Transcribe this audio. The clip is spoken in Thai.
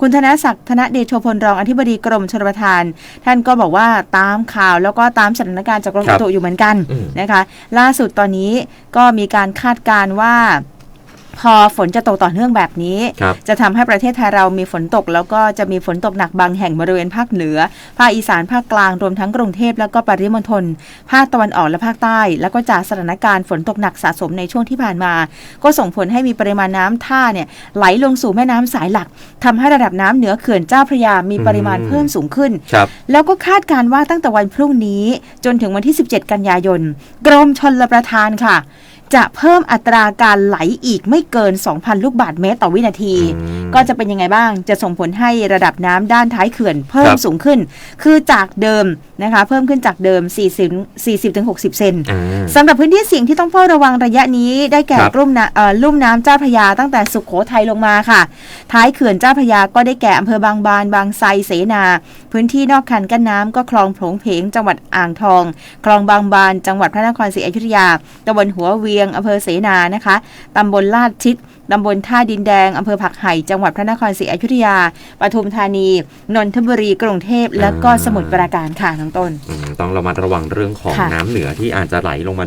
คุณธนศักดิ์ธนเดโชพลรองอธิบดีกรมชลประทาน ท่านก็บอกว่าตามข่าวแล้วก็ตามสถานการณ์จากกรมครัอุบตุอยู่เหมือนกันอืมนะคะ ล่าสุดตอนนี้ก็มีการคาดการณ์ว่า พอฝนจะตกต่อเนื่องแบบนี้ครับจะทำให้ประเทศไทยเรามีฝนตก แล้วก็จะมีฝนตกหนักบางแห่งบริเวณภาคเหนือ ภาคอีสานภาคกลางรวมทั้งกรุงเทพแล้วก็ปริมณฑลภาคตะวันออกและภาคใต้ แล้วก็จากสถานการณ์ฝนตกหนักสะสมในช่วงที่ผ่านมา ก็ส่งผลให้มีปริมาณน้ำท่าเนี่ยไหลลงสู่แม่น้ำสายหลักทำให้ระดับน้ำเหนือเขื่อนเจ้าพระยามีปริมาณอืมเพิ่มสูงขึ้นครับแล้วก็คาดการณ์ว่าตั้งแต่วันพรุ่งนี้ จนถึงวันที่ 17 กันยายนกรมชนลประทานค่ะ จะเพิ่มอัตราการไหลอีกไม่เกิน 2,000 ลูกบาทเมตรต่อวินาทีอืมก็จะเป็นยังไงบ้าง จะส่งผลให้ระดับน้ำด้านท้ายเขื่อนเพิ่คมรับสูงขึ้น คือจากเดิม นะคะ เพิ่มขึ้นจากเดิม 40 40-60 เซนอ่าสำหรับพื้นที่เสี่ยงที่ต้องเฝ้าระวังระยะนี้ได้แก่ครับรุ่มน้ำเอ่อลุ่มน้ำเจ้าพระยาตั้งแต่สุขโขทัยลงมาค่ะ ท้ายเขื่อนเจ้าพระยาก็ได้แก่อำเภอบางบาน บางไทรเสนา พื้นที่นอกคันกั้นน้ำก็คลองโผงเพงจังหวัดอ่างทอง คลองบางบาน จังหวัดพระนครศรีอยุธยาตำบลหัวเวียงอำเภอเสนานะคะตำบลลาดชิด ตำบลท่าดินแดงอำเภอผักไห่จังหวัดพระนครศรีอยุธยาปทุมธานีนนทบุรีกรุงเทพและก็อ่าสมุทรปราการค่ะน้องต้น อืมต้องระมัดระวังเรื่องของค่ะ น้ำเหนือที่อาจจะไหลลงมา